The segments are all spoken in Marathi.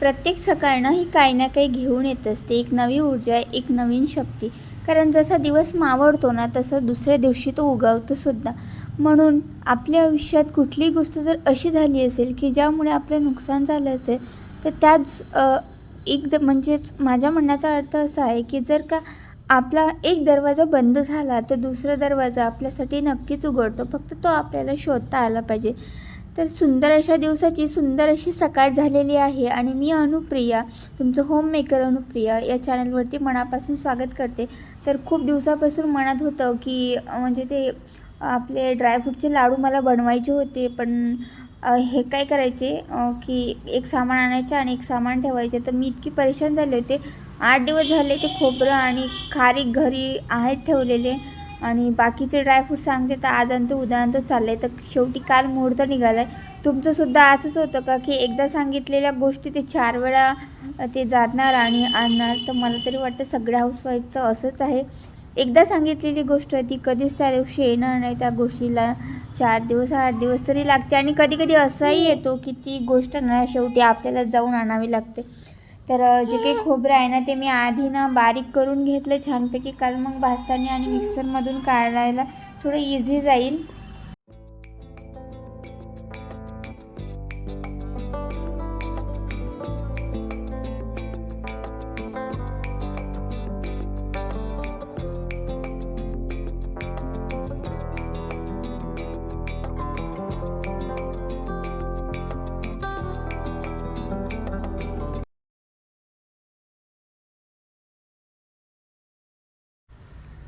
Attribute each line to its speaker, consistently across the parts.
Speaker 1: प्रत्येक सकाळनं ही काही ना काही घेऊन येत असते. एक नवी ऊर्जा एक नवीन शक्ती. कारण जसा दिवस मावळतो ना तसं दुसऱ्या दिवशी तो उगवतो सुद्धा. म्हणून आपल्या आयुष्यात कुठलीही गोष्ट जर अशी झाली असेल की ज्यामुळे आपलं नुकसान झालं असेल तर त्याच एक द म्हणजेच माझ्या म्हणण्याचा अर्थ असा आहे की जर का आपला एक दरवाजा बंद झाला तर दुसरा दरवाजा आपल्यासाठी नक्कीच उघडतो. फक्त तो आपल्याला शोधता आला पाहिजे. तर सुंदर अशा दिवसाची सुंदर अशी सकाळ झालेली आहे आणि मी अनुप्रिया तुमचं होम मेकर अनुप्रिया या चॅनलवरती मनापासून स्वागत करते. तर खूप दिवसापासून मनात होतं की म्हणजे ते आपले ड्रायफ्रूटचे लाडू मला बनवायचे होते पण हे काय करायचे की एक सामान आणायचे आणि एक सामान ठेवायचे. तर मी इतकी परेशान झाले होते. आठ दिवस झाले ते खोबरं आणि खारीक घरी आहेत ठेवलेले. आणि बाकीचे ड्रायफ्रूट सांगते तर आज आणतो उद्या आणतो आहे तर शेवटी काल मुहूर्त निघाला आहे तुमचंसुद्धा असंच होतं का की एकदा सांगितलेल्या गोष्टी ते चार वेळा ते जाणार आणि आणणार? तर मला तरी वाटतं सगळ्या हाऊसवाईफचं असंच आहे. एकदा सांगितलेली गोष्ट ती कधीच त्या दिवशी येणार नाही. त्या गोष्टीला चार दिवस आठ दिवस तरी लागते. आणि कधी कधी असाही येतो की ती गोष्ट ना शेवटी आपल्याला जाऊन आणावी लागते. तर जे काही खोबरं आहे ना ते मी आधी ना बारीक करून घेतलं छानपैकी कारण मग भाजताना आणि मिक्सरमधून काढायला थोडं इझी जाईल.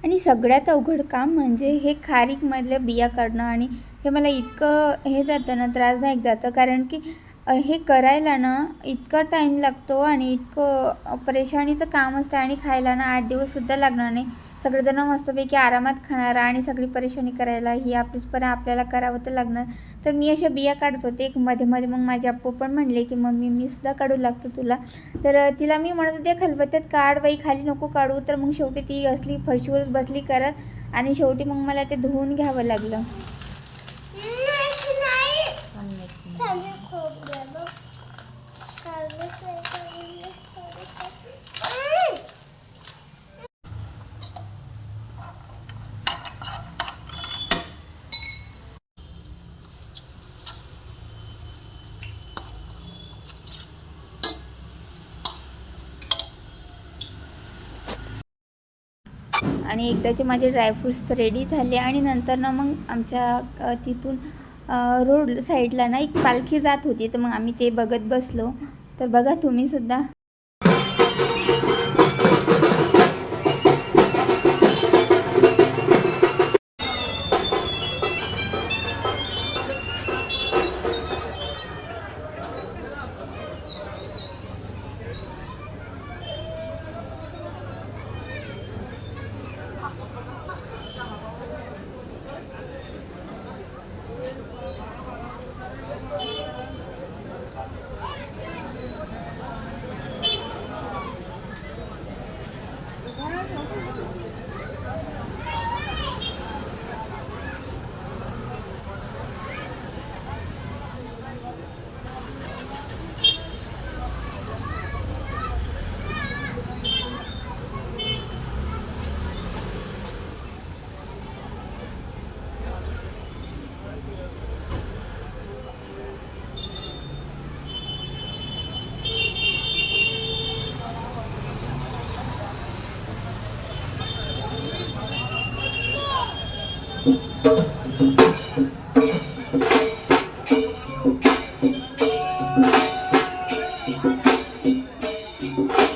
Speaker 1: आणि सगळ्यात अवघड काम म्हणजे हे खारीकमधल्या बिया काढणं आणि हे मला इतकं हे जातं ना त्रासदायक जातं. कारण की हे करायला ना इतका टाईम लागतो आणि इतकं परेशानीचं काम असतं आणि खायला ना आठ दिवससुद्धा लागणार नाही. सगळेजण मस्तपैकी आरामात खाणार आणि सगळी परेशानी करायला ही आपलीचपणा आपल्याला करावं तर लागणार. तर मी अशा बिया काढत होते. एक मध्ये मध्ये मग माझे आप्पू पण म्हणले की मम्मी मी सुद्धा काढू लागतो तुला. तर तिला मी म्हणत होते खलबत्त्यात काढ बाई खाली नको काढू. तर मग शेवटी ती असली फरशीवर बसली करत आणि शेवटी मग मला ते धुवून घ्यावं लागलं. आणि एकदाचे माझे ड्रायफ्रूट्स रेडी झाले आणि नंतर ना मग आमच्या तिथून रोड साईडला ना एक पालखी जात होती. तर मग आम्ही ते बघत बसलो. तर बघा तुम्हीसुद्धा Thank you.